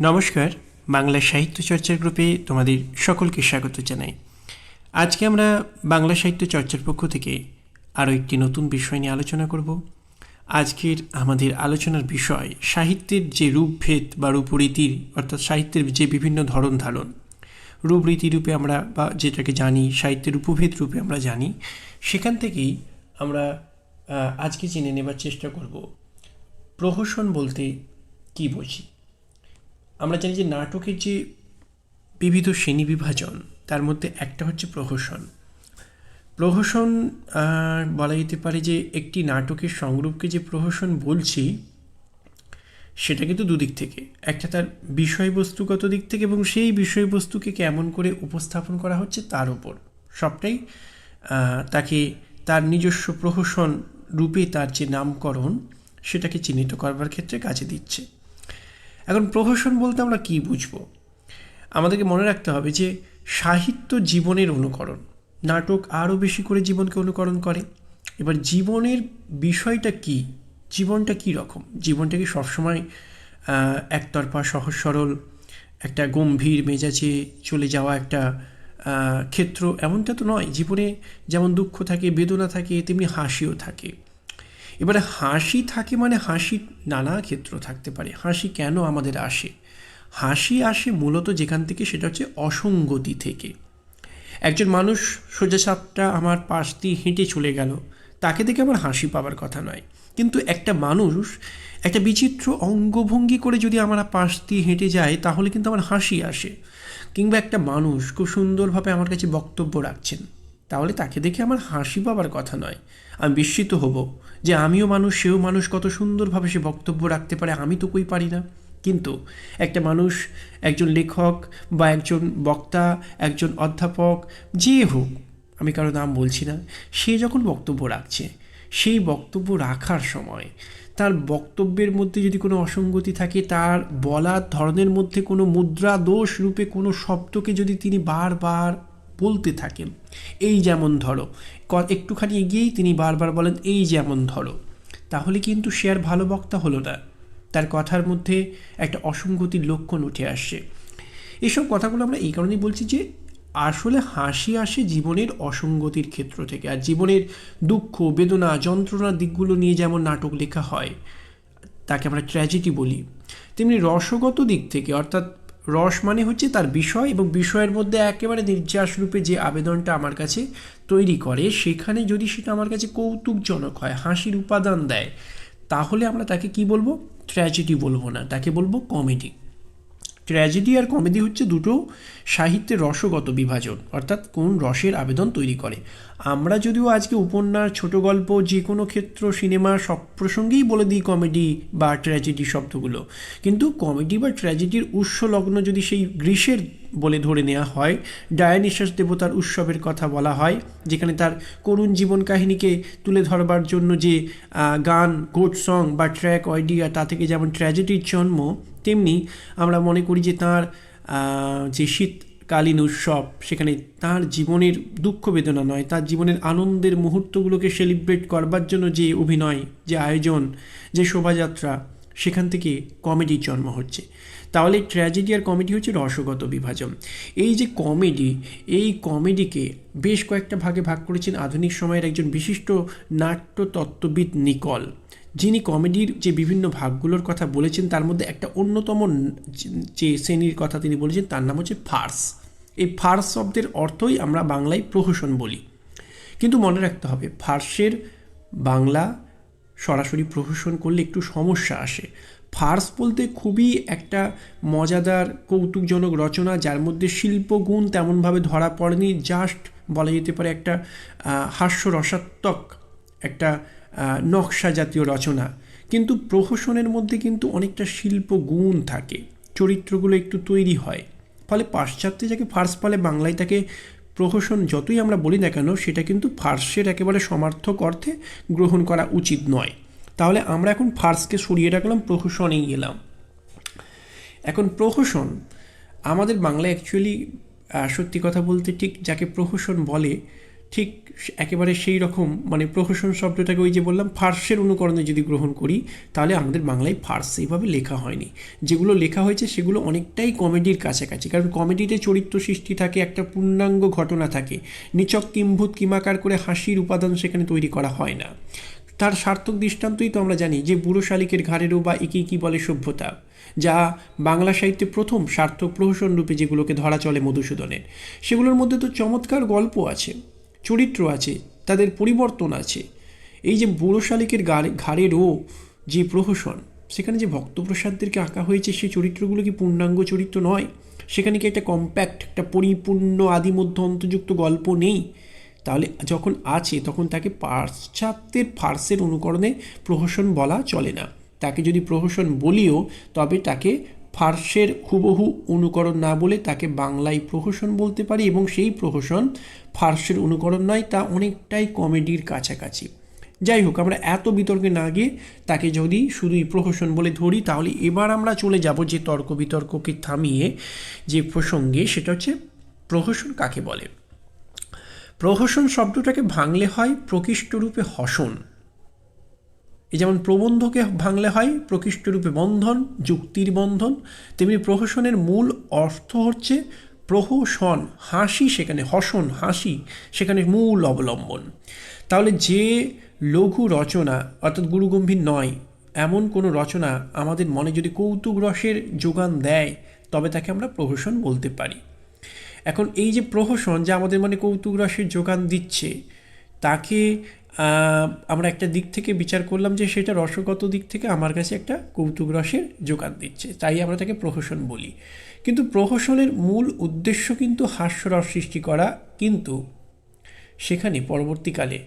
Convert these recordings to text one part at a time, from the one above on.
নমস্কার, বাংলা সাহিত্য চর্চার গ্রুপে তোমাদের সকলকে স্বাগত জানাই। আজকে আমরা বাংলা সাহিত্য চর্চার পক্ষ থেকে আরও একটি নতুন বিষয় নিয়ে আলোচনা করব। আজকের আমাদের আলোচনার বিষয় সাহিত্যের যে রূপভেদ বা রূপরীতির, অর্থাৎ সাহিত্যের যে বিভিন্ন ধরন ধারণ, রূপরীতি রূপে আমরা বা যেটাকে জানি, সাহিত্যের উপভেদ রূপে আমরা জানি, সেখান থেকেই আমরা আজকে জেনে নেবার চেষ্টা করব। প্রহসন বলতে কী বুঝি? আমরা জানি যে নাটকের যে বিবিধ শ্রেণি বিভাজন তার মধ্যে একটা হচ্ছে প্রহসন। প্রহসন বলা যেতে পারে যে একটি নাটকের সংরূপকে যে প্রহসন বলছি, সেটা কিন্তু দুদিক থেকে। একটা তার বিষয়বস্তুগত দিক থেকে এবং সেই বিষয়বস্তুকে কেমন করে উপস্থাপন করা হচ্ছে তার উপর। সবটাই তাকে তার নিজস্ব প্রহসন রূপে তার যে নামকরণ, সেটাকে চিহ্নিত করবার ক্ষেত্রে কাজে দিচ্ছে। এখন প্রহসন বলতে আমরা কি বুঝব? আমাদেরকে মনে রাখতে হবে যে সাহিত্য জীবনের অনুকরণ, নাটক আরও বেশি করে জীবনকে অনুকরণ করে। এবার জীবনের বিষয়টা কি? জীবনটা কি রকম? জীবনটা কি সবসময় একতরফা, সহজ সরল, একটা গম্ভীর মেজাজে চলে যাওয়া একটা ক্ষেত্র এমনটা তো নয়। জীবনে যেমন দুঃখ থাকে, বেদনা থাকে, তেমনি হাসিও থাকে। এবারে হাসি থাকে মানে হাসি নানা ক্ষেত্র থাকতে পারে। হাসি কেন আমাদের আসে? হাসি আসে মূলত যেখান থেকে সেটা হচ্ছে অসঙ্গতি থেকে। একজন মানুষ সোজা সাপটা আমার পাশ দিয়ে হেঁটে চলে গেল, তাকে দেখে আমার হাসি পাওয়ার কথা নয়। কিন্তু একটা মানুষ একটা বিচিত্র অঙ্গভঙ্গি করে যদি আমার পাশ দিয়ে হেঁটে যায়, তাহলে কিন্তু আমার হাসি আসে। কিংবা একটা মানুষ খুব সুন্দরভাবে আমার কাছে বক্তব্য রাখছেন। তাহলে তাকে দেখে আমার হাসি পাবার কথা নয়। আমি বিস্মিত হব যে আমিও মানুষ, সেও মানুষ, কত সুন্দরভাবে সে বক্তব্য রাখতে পারে, আমি তো কই পারি না। কিন্তু একটা মানুষ, একজন লেখক বা একজন বক্তা, একজন অধ্যাপক, যে হোক, আমি কারও নাম বলছি না, সে যখন বক্তব্য রাখছে, সেই বক্তব্য রাখার সময় তার বক্তব্যের মধ্যে যদি কোনো অসঙ্গতি থাকে, তার বলার ধরনের মধ্যে কোনো মুদ্রা, দোষ রূপে কোনো শব্দকে যদি তিনি বারবার বলতে থাকেন। এই যেমন ধরো একটুখানি এগিয়েই তিনি বারবার বলেন, এই যেমন ধরো। তাহলে কিন্তু সে আর ভালো বক্তা হলো না। তার কথার মধ্যে একটা অসঙ্গতির লক্ষণ উঠে আসছে। এসব কথাগুলো আমরা এই কারণেই বলছি যে, আসলে হাসি আসে জীবনের অসঙ্গতির ক্ষেত্র থেকে। আর জীবনের দুঃখ, বেদনা, যন্ত্রণার দিকগুলো নিয়ে যেমন নাটক লেখা হয়, তাকে আমরা ট্র্যাজেডি বলি, তেমনি রসগত দিক থেকে, অর্থাৎ রস মানে হচ্ছে তার বিষয় এবং বিষয়ের মধ্যে একেবারে নির্যাস রূপে যে আবেদনটা আমার কাছে তৈরি করে, সেখানে যদি সেটা আমার কাছে কৌতুকজনক হয়, হাসির উপাদান দেয়, তাহলে আমরা তাকে কি বলব? ট্র্যাজেডি বলব না, তাকে বলব কমেডি ট্র্যাজেডি আর কমেডি হচ্ছে দুটো সাহিত্যের রসগত বিভাজন, অর্থাৎ কোন রসের আবেদন তৈরি করে। আমরা যদিও আজকে উপন্যাস, ছোট গল্প যে কোনো ক্ষেত্র, সিনেমা সব প্রসঙ্গেই বলে দিই কমেডি বা ট্র্যাজেডি শব্দগুলো। কিন্তু কমেডি বা ট্র্যাজেডির উৎস লগ্ন যদি সেই গ্রীষ্মের বলে ধরে নেওয়া হয় ডায়ানিশাস দেবতার উৎসবের কথা বলা হয়, যেখানে তার করুণ জীবন কাহিনীকে তুলে ধরবার জন্য যে গান গোট সং বা ট্র্যাক আইডিয়া তা থেকে যেমন ট্র্যাজেডির জন্ম তেমনি আমরা মনে করি যে তার যে শীতকালীন উৎসব, সেখানে তার জীবনের দুঃখ বেদনা নয়, তার জীবনের আনন্দের মুহূর্তগুলোকে সেলিব্রেট করবার জন্য যে অভিনয়, যে আয়োজন, যে শোভাযাত্রা, সেখান থেকে কমেডির জন্ম হচ্ছে। তাহলে ট্র্যাজেডি আর কমেডি হচ্ছে রসগত বিভাজন। এই যে কমেডি এই কমেডিকে বেশ কয়েকটা ভাগে ভাগ করেছেন আধুনিক সময়ের একজন বিশিষ্ট নাট্য তত্ত্ববিদ নিকল। যিনি কমেডির যে বিভিন্ন ভাগগুলোর কথা বলেছেন, তার মধ্যে একটা অন্যতম যে শ্রেণির কথা তিনি বলেছেন, তার নাম হচ্ছে ফার্স। এই ফার্স শব্দের অর্থই আমরা বাংলায় প্রহসন বলি। কিন্তু মনে রাখতে হবে, ফার্সের বাংলা সরাসরি প্রহসন করলে একটু সমস্যা আসে। ফার্স বলতে খুবই একটা মজাদার, কৌতুকজনক রচনা, যার মধ্যে শিল্পগুণ তেমনভাবে ধরা পড়েনি, জাস্ট বলা যেতে পারে একটা হাস্যরসাত্মক একটা নকশা জাতীয় রচনা। কিন্তু প্রহসনের মধ্যে কিন্তু অনেকটা শিল্প গুণ থাকে। চরিত্রগুলো একটু তৈরি হয়। ফলে পাশ্চাত্যে যাকে ফার্স বলে, বাংলায় তাকে প্রহসন যতই আমরা বলি না কেন, সেটা কিন্তু ফার্সের একেবারে সমার্থক অর্থে গ্রহণ করা উচিত নয়। তাহলে আমরা এখন ফার্সকে সরিয়ে রাখলাম, প্রহসনেই গেলাম এখন প্রহসন, আমাদের বাংলায় অ্যাকচুয়ালি সত্যি কথা বলতে ঠিক যাকে প্রহসন বলে ঠিক একেবারে সেই রকম মানে প্রহসন শব্দটাকে ওই যে বললাম, ফার্সের অনুকরণে যদি গ্রহণ করি, তাহলে আমাদের বাংলায় ফার্স এইভাবে লেখা হয়নি। যেগুলো লেখা হয়েছে, সেগুলো অনেকটাই কমেডির কাছাকাছি। কারণ কমেডিতে চরিত্র সৃষ্টি থাকে, একটা পূর্ণাঙ্গ ঘটনা থাকে। নিচক, কিম্ভূত, কিমাকার করে হাসির উপাদান সেখানে তৈরি করা হয় না। তার সার্থক দৃষ্টান্তই তো আমরা জানি যে, বুড়ো শালিকের ঘাড়েরও বা একে কী বলে সভ্যতা, যা বাংলা সাহিত্যে প্রথম সার্থক প্রহসন রূপে যেগুলোকে ধরা চলে মধুসূদনের। সেগুলোর মধ্যে তো চমৎকার গল্প আছে। চরিত্র আছে, তাদের পরিবর্তন আছে। এই যে বুড়ো শালিকের ঘাড়েরও যে প্রহসন, সেখানে যে ভক্তপ্রসাদদেরকে আঁকা হয়েছে, সেই চরিত্রগুলো কি পূর্ণাঙ্গ চরিত্র নয়? সেখানে কি একটা কম্প্যাক্ট একটা পরিপূর্ণ আদি মধ্য অন্তযুক্ত গল্প নেই? তাহলে যখন আছে, তখন তাকে পাশ্চাত্যের ফার্সের অনুকরণে প্রহসন বলা চলে না। তাকে যদি প্রহসন বলিও, তবে তাকে ফার্সের হুবহু অনুকরণ না বলে তাকে বাংলায় প্রহসন বলতে পারি এবং সেই প্রহসন ফার্সের অনুকরণ নয়, তা অনেকটাই কমেডির কাছাকাছি। যাই হোক, আমরা এত বিতর্কে না গিয়ে তাকে যদি শুধুই প্রহসন বলে ধরি, তাহলে এবার আমরা চলে যাব যে তর্ক বিতর্ককে থামিয়ে যে প্রসঙ্গে, সেটা হচ্ছে প্রহসন কাকে বলে? প্রহসন শব্দটাকে ভাঙলে হয় প্রকৃষ্টরূপে হসন। এই যেমন প্রবন্ধকে ভাঙলে হয়, প্রকৃষ্টরূপে বন্ধন, যুক্তির বন্ধন, তেমনি প্রহসনের মূল অর্থ হচ্ছে প্রহসন, হাসি সেখানে, হসন, হাসি সেখানে মূল অবলম্বন। তাহলে যে লঘু রচনা, অর্থাৎ গুরুগম্ভীর নয়, এমন কোনো রচনা আমাদের মনে যদি কৌতুক রসের যোগান দেয়, তবে তাকে আমরা প্রহসন বলতে পারি। এখন এই যে প্রহসন যা আমাদের মনে কৌতুক রসের যোগান দিচ্ছে, তাকে আমরা একটা দিক থেকে বিচার করলাম যে সেটা রসগত দিক থেকে আমার কাছে একটা কৌতুক রসের যোগান দিচ্ছে, তাই আমরা তাকে প্রহসন বলি। কিন্তু প্রহসনের মূল উদ্দেশ্য কিন্তু হাস্যরস সৃষ্টি করা, কিন্তু সেখানে পরবর্তীকালে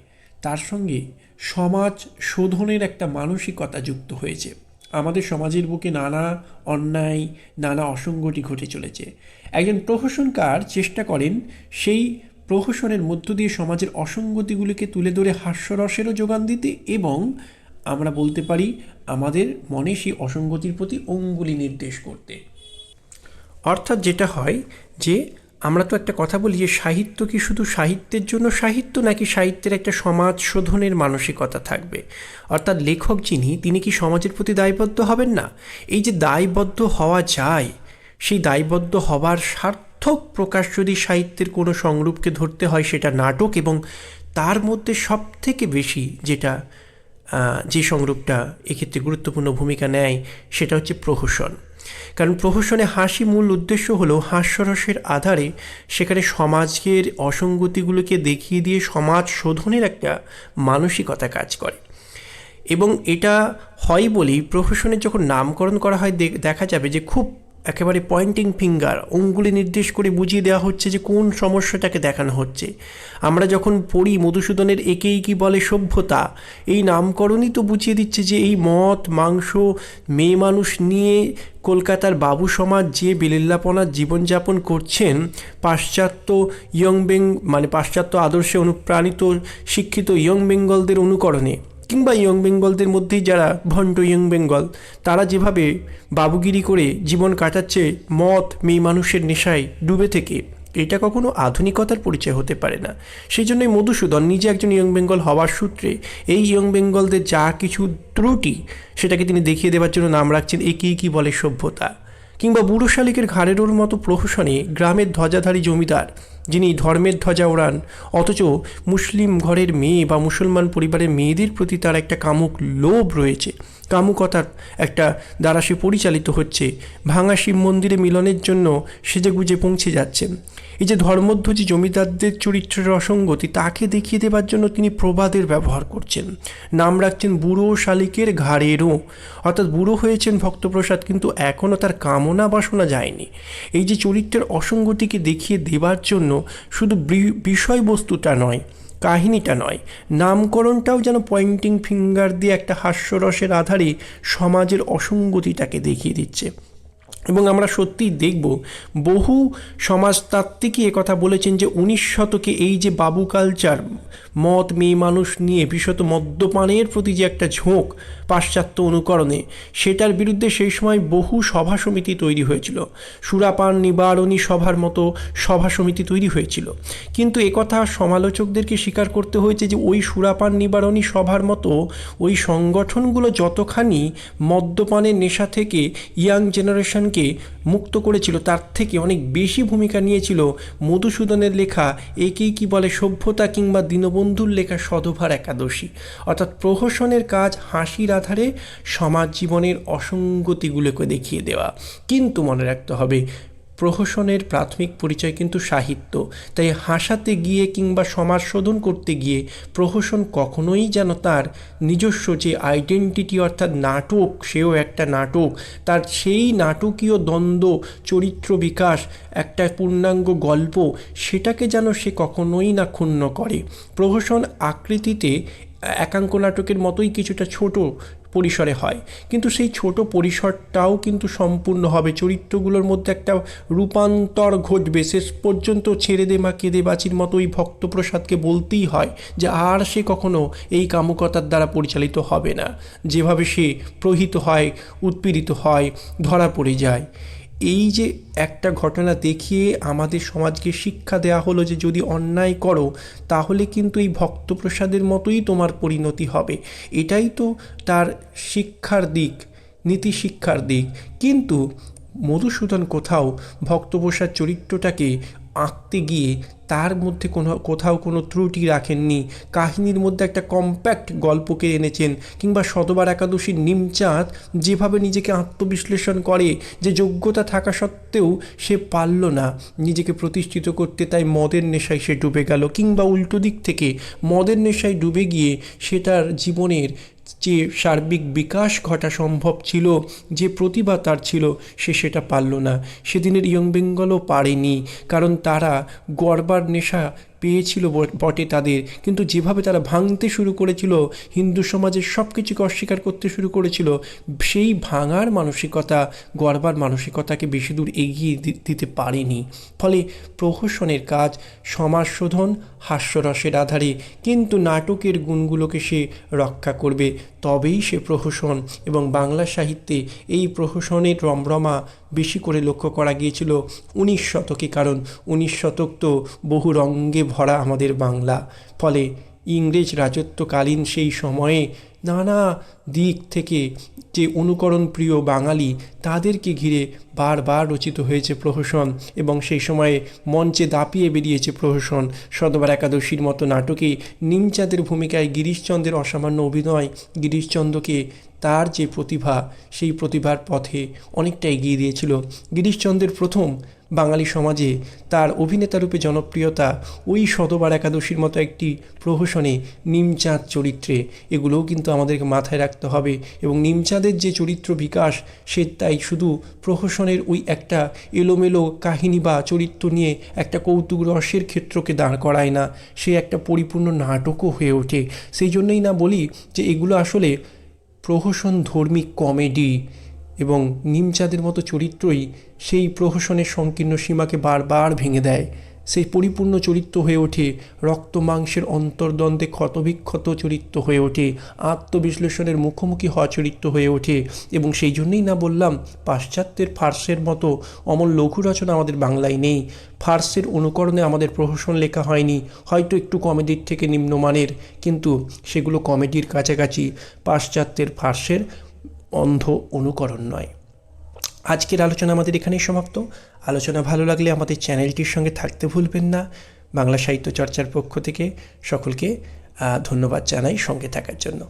তার সঙ্গে সমাজ শোধনের একটা মানসিকতা যুক্ত হয়েছে। আমাদের সমাজের বুকে নানা অন্যায়, নানা অসঙ্গতি ঘটে চলেছে। একজন প্রহসনকার চেষ্টা করেন সেই প্রহসনের মধ্য দিয়ে সমাজের অসঙ্গতিগুলিকে তুলে ধরে হাস্যরসেরও যোগান দিতে এবং আমরা বলতে পারি, আমাদের মনে সেই অসঙ্গতির প্রতি অঙ্গুলি নির্দেশ করতে। অর্থাৎ যেটা হয় যে, আমরা তো একটা কথা বলি যে, সাহিত্য কি শুধু সাহিত্যের জন্য সাহিত্য, নাকি সাহিত্যের একটা সমাজ শোধনের মানসিকতা থাকবে? অর্থাৎ লেখক যিনি, তিনি কি সমাজের প্রতি দায়বদ্ধ হবেন না? এই যে দায়বদ্ধ হওয়া যায়, সেই দায়বদ্ধ হবার সার্থক প্রকাশ যদি সাহিত্যের কোনো সংরূপকে ধরতে হয় সেটা নাটক এবং তার মধ্যে সব থেকে বেশি যেটা যে সংরূপটা এক্ষেত্রে গুরুত্বপূর্ণ ভূমিকা নেয় সেটা হচ্ছে প্রহসন। কারণ প্রহসনে হাসি মূল উদ্দেশ্য হলো হাস্যরসের আধারে সেখানে সমাজের অসঙ্গতিগুলোকে দেখিয়ে দিয়ে সমাজ শোধনের একটা মানসিকতা কাজ করে। এবং এটা হয় বলেই প্রহসনের যখন নামকরণ করা হয় দেখা যাবে যে খুব একেবারে পয়েন্টিং ফিঙ্গার অঙ্গুলি নির্দেশ করে বুঝিয়ে দেওয়া হচ্ছে যে কোন সমস্যাটাকে দেখানো হচ্ছে। আমরা যখন পড়ি মধুসূদনের একেই কি বলে সভ্যতা, এই নামকরণই তো বুঝিয়ে দিচ্ছে যে এই মদ, মাংস, মেয়ে মানুষ নিয়ে কলকাতার বাবু সমাজ যে বেলিল্লাপনার জীবনযাপন করছেন, পাশ্চাত্য ইয়ং বেং মানে পাশ্চাত্য আদর্শে অনুপ্রাণিত শিক্ষিত ইয়ং বেঙ্গলদের অনুকরণে। কিংবা ইয়ং বেঙ্গলদের মধ্যেই যারা ভণ্ড ইয়ং বেঙ্গল, তারা যেভাবে বাবুগিরি করে জীবন কাটাচ্ছে মত মেয়ে মানুষের নেশায় ডুবে থেকে, এটা কখনো আধুনিকতার পরিচয় হতে পারে না। সেই জন্যই মধুসূদন নিজে একজন ইয়ং বেঙ্গল হওয়ার সূত্রে এই ইয়ং বেঙ্গলদের যা কিছু ত্রুটি, সেটাকে তিনি দেখিয়ে দেওয়ার জন্য নাম রাখছেন একেই কি বলে সভ্যতা। কিংবা বুড়ো শালিকের ঘাড়েরোর মতো প্রহসনে গ্রামের ধ্বজাধারী জমিদার, যিনি ধর্মের ধ্বজা ওড়ান, অথচ মুসলিম ঘরের মেয়ে বা মুসলমান পরিবারের মেয়েদের প্রতি তার একটা কামুক লোভ রয়েছে। কামুকতার একটা দ্বারা সে পরিচালিত হচ্ছে। ভাঙা শিব মন্দিরে মিলনের জন্য সেজেগুজে পৌঁছে যাচ্ছেন। এই যে ধর্মধ্বজি জমিদারদের চরিত্রের অসঙ্গতি, তাকে দেখিয়ে দেবার জন্য তিনি প্রবাদের ব্যবহার করছেন। নাম রাখছেন বুড়ো শালিকের ঘাড়েরও অর্থাৎ বুড়ো হয়েছেন ভক্তপ্রসাদ, কিন্তু এখনও তার কামনা বাসনা যায়নি। এই যে চরিত্রের অসঙ্গতিকে দেখিয়ে দেবার জন্য শুধু বিষয়বস্তুটা নয়, কাহিনীটা নয়, নামকরণটাও যেন পয়েন্টিং ফিঙ্গার দিয়ে একটা হাস্যরসের আধারে সমাজের অসঙ্গতিটাকে দেখিয়ে দিচ্ছে। এবং আমরা সত্যিই দেখব, বহু সমাজতাত্ত্বিকই কথা বলেছেন যে উনিশ শতকে এই যে বাবু কালচার মদ মেয়ে মানুষ নিয়ে বিশেষত মদ্যপানের প্রতি যে একটা ঝোঁক পাশ্চাত্য অনুকরণে, সেটার বিরুদ্ধে সেই সময় বহু সভা সমিতি তৈরি হয়েছিল। সুরাপান নিবারণী সভার মতো সভা সমিতি তৈরি হয়েছিল। কিন্তু একথা সমালোচকদেরকে স্বীকার করতে হয়েছে যে, ওই সুরাপান নিবারণী সভার মতো ওই সংগঠনগুলো যতখানি মদ্যপানের নেশা থেকে ইয়াং জেনারেশনকে মুক্ত করেছিল, তার থেকে অনেক বেশি ভূমিকা নিয়েছিল মধুসূদনের লেখা একেই কি বলে সভ্যতা কিংবা দীনবন্ধুর লেখা সদভার একাদশী। অর্থাৎ প্রহসনের কাজ হাসির আধারে সমাজ জীবনের অসঙ্গতিগুলোকে দেখিয়ে দেওয়া। কিন্তু মনে রাখতে হবে প্রহসনের প্রাথমিক পরিচয় কিন্তু সাহিত্য। তাই হাসাতে গিয়ে কিংবা সমাজ শোধন করতে গিয়ে প্রহসন কখনোই যেন তার নিজস্ব যে আইডেন্টিটি অর্থাৎ নাটক, সেও একটা নাটক, তার সেই নাটকীয় দ্বন্দ্ব, চরিত্র বিকাশ, একটা পূর্ণাঙ্গ গল্প, সেটাকে যেন সে কখনোই না ক্ষুণ্ণ করে। প্রহসন আকৃতিতে একাঙ্ক নাটকের মতোই কিছুটা ছোট পরিসরে হয়। কিন্তু সেই ছোট পরিসরটাও কিন্তু সম্পূর্ণ হবে। চরিত্রগুলোর মধ্যে একটা রূপান্তর ঘটবে। শেষ পর্যন্ত ছেড়ে দে মা কেঁদে বাচির মতো ওই ভক্তপ্রসাদকে বলতেই হয় যে আর সে কখনো এই কামুকতার দ্বারা পরিচালিত হবে না। যেভাবে সে প্রহিত হয়, উৎপীড়িত হয়, ধরা পড়ে যায়। এই যে একটা ঘটনা দেখিয়ে আমাদের সমাজকে শিক্ষা দেওয়া হলো যে যদি অন্যায় করো, তাহলে কিন্তু এই ভক্তপ্রসাদের মতোই তোমার পরিণতি হবে। এটাই তো তার শিক্ষার দিক নীতি শিক্ষার দিক। কিন্তু মধুসূদন কোথাও ভক্তপ্রসাদ চরিত্রটাকে আঁকতে গিয়ে তার মধ্যে কোনো, কোথাও কোনো ত্রুটি রাখেননি। কাহিনীর মধ্যে একটা কম্প্যাক্ট গল্পকে এনেছেন কিংবা শতবার একাদশীর নিমচাঁদ যেভাবে নিজেকে আত্মবিশ্লেষণ করে যে যোগ্যতা থাকা সত্ত্বেও সে পারল না। নিজেকে প্রতিষ্ঠিত করতে তাই মদের নেশায় সে ডুবে গেল কিংবা উল্টো দিক থেকে মদের নেশায় ডুবে গিয়ে সে তার জীবনের যে সার্বিক বিকাশ ঘটা সম্ভব ছিল, যে প্রতিভা তার ছিল, সে সেটা পারল না। সেদিনের ইয়ং বেঙ্গলও পারেনি, কারণ তারা গড়বার নেশা পেয়েছিল বটে তাদের। কিন্তু যেভাবে তারা ভাঙতে শুরু করেছিল, হিন্দু সমাজের সব কিছুকে অস্বীকার করতে শুরু করেছিল, সেই ভাঙার মানসিকতা, গড়বার মানসিকতাকে বেশি দূর এগিয়ে দিতে পারেনি। ফলে প্রহসনের কাজ, সমাজ শোধন, হাস্যরসের আধারে কিন্তু নাটকের গুণগুলোকে সে রক্ষা করবে। তবেই সে প্রহসন এবং বাংলা সাহিত্যে এই প্রহসনের রমরমা বেশি করে লক্ষ্য করা গিয়েছিল উনিশ শতকে, কারণ উনিশ শতক তো বহু রঙ্গে ভরা আমাদের বাংলা। ফলে ইংরেজ রাজত্বকালীন সেই সময়ে নানা দিক থেকে যে অনুকরণ প্রিয় বাঙালি তাদেরকে ঘিরে বারবার রচিত হয়েছে প্রহসন এবং সেই সময়ে মঞ্চে দাপিয়ে বেরিয়েছে প্রহসন। সদবার একাদশীর মতো নাটকে নিমচাঁদের ভূমিকায় গিরিশচন্দ্রের অসামান্য অভিনয় গিরিশচন্দ্রকে তার যে প্রতিভা, সেই প্রতিভার পথে অনেকটা এগিয়ে দিয়েছিল। গিরিশচন্দ্রের প্রথম বাঙালি সমাজে তার অভিনেতারূপে জনপ্রিয়তা ওই শতবার একাদশীর মতো একটি প্রহসনে নিমচাঁদ চরিত্রে। এগুলোও কিন্তু আমাদেরকে মাথায় রাখতে হবে এবং নিমচাঁদের যে চরিত্র বিকাশ, সে তাই শুধু প্রহসনের ওই একটা এলোমেলো কাহিনী বা চরিত্র নিয়ে একটা কৌতুক রসের ক্ষেত্রকে দাঁড় করায় না, সে একটা পরিপূর্ণ নাটকও হয়ে ওঠে। সেই জন্যই না বলি যে এগুলো আসলে প্রহসন ধর্মী কমেডি। এবং নিমচাঁদের মতো চরিত্রই সেই প্রহসনের সংকীর্ণ সীমাকে বারবার ভেঙে দেয়। সেই পরিপূর্ণ চরিত্র হয়ে ওঠে রক্ত মাংসের অন্তর্দ্বন্দ্বে ক্ষতবিক্ষত চরিত্র হয়ে ওঠে, আত্মবিশ্লেষণের মুখোমুখি হওয়া চরিত্র হয়ে ওঠে এবং সেই জন্যই না বললাম পাশ্চাত্যের ফার্সের মতো অমল লঘু রচনা আমাদের বাংলায় নেই। ফার্সের অনুকরণে আমাদের প্রহসন লেখা হয়নি, হয়তো একটু কমেডির থেকে নিম্নমানের, কিন্তু সেগুলো কমেডির কাছাকাছি। পাশ্চাত্যের ফার্সের অন্ধ অনুকরণ নয়। আজকের আলোচনা আমাদের এখানেই সমাপ্ত। আলোচনা ভালো লাগলে আমাদের চ্যানেলটির সঙ্গে থাকতে ভুলবেন না। বাংলা সাহিত্য চর্চার পক্ষ থেকে সকলকে ধন্যবাদ জানাই সঙ্গে থাকার জন্য।